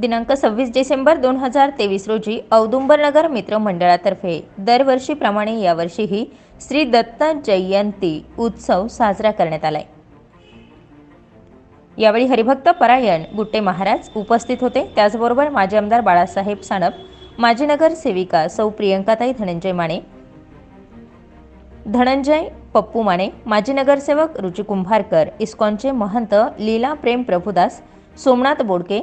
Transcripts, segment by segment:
दिनांक सव्वीस डिसेंबर दोन हजार तेवीस रोजी औदुंबरनगर मित्र मंडळातर्फे दरवर्षीप्रमाणे यावर्षीही श्री दत्त जयंती उत्सव साजरा करण्यात आलाय. यावेळी हरिभक्त परायण गुट्टे महाराज उपस्थित होते. त्याचबरोबर माजी आमदार बाळासाहेब साणप माजी नगरसेविका सौ प्रियंकाताई धनंजय माने धनंजय पप्पू माने माजी नगरसेवक रुची कुंभारकर इस्कॉनचे महंत लीला प्रेम प्रभुदास सोमनाथ बोडके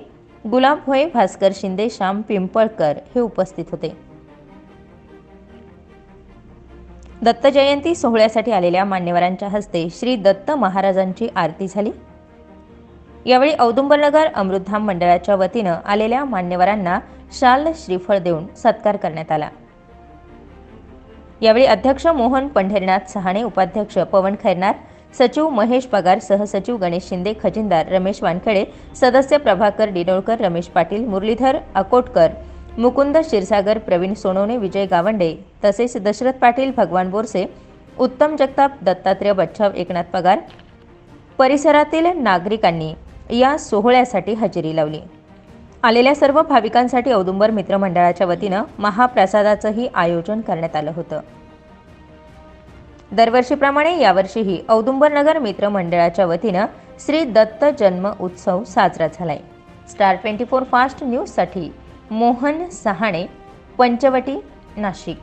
गुलाब होय भास्कर शिंदे श्याम पिंपळकर हे उपस्थित होते. दत्त जयंती सोहळ्यासाठी आलेल्या मान्यवरांच्या हस्ते श्री दत्त महाराजांची आरती झाली. यावेळी औदुंबरनगर अमृतधाम मंडळाच्या वतीनं आलेल्या मान्यवरांना शाल श्रीफळ देऊन सत्कार करण्यात आला. यावेळी अध्यक्ष मोहन पंढरीनाथ सहाणे उपाध्यक्ष पवन खैरनार सचिव महेश पगार सहसचिव गणेश शिंदे खजिनदार रमेश वानखेडे सदस्य प्रभाकर डिनोळकर रमेश पाटील मुरलीधर अकोटकर मुकुंद क्षीरसागर प्रवीण सोनवणे विजय गावंडे तसेच दशरथ पाटील भगवान बोरसे उत्तम जगताप दत्तात्रय बच्छाव एकनाथ पगार परिसरातील नागरिकांनी या सोहळ्यासाठी हजेरी लावली. आलेल्या सर्व भाविकांसाठी औदुंबर मित्रमंडळाच्या वतीनं महाप्रसादाचंही आयोजन करण्यात आलं होतं. दरवर्षीप्रमाणे यावर्षीही औदुंबरनगर मित्र मंडळाच्या वतीनं श्री दत्त जन्म उत्सव साजरा झालाय. स्टार ट्वेंटी फोर फास्ट न्यूजसाठी मोहन सहाणे पंचवटी नाशिक.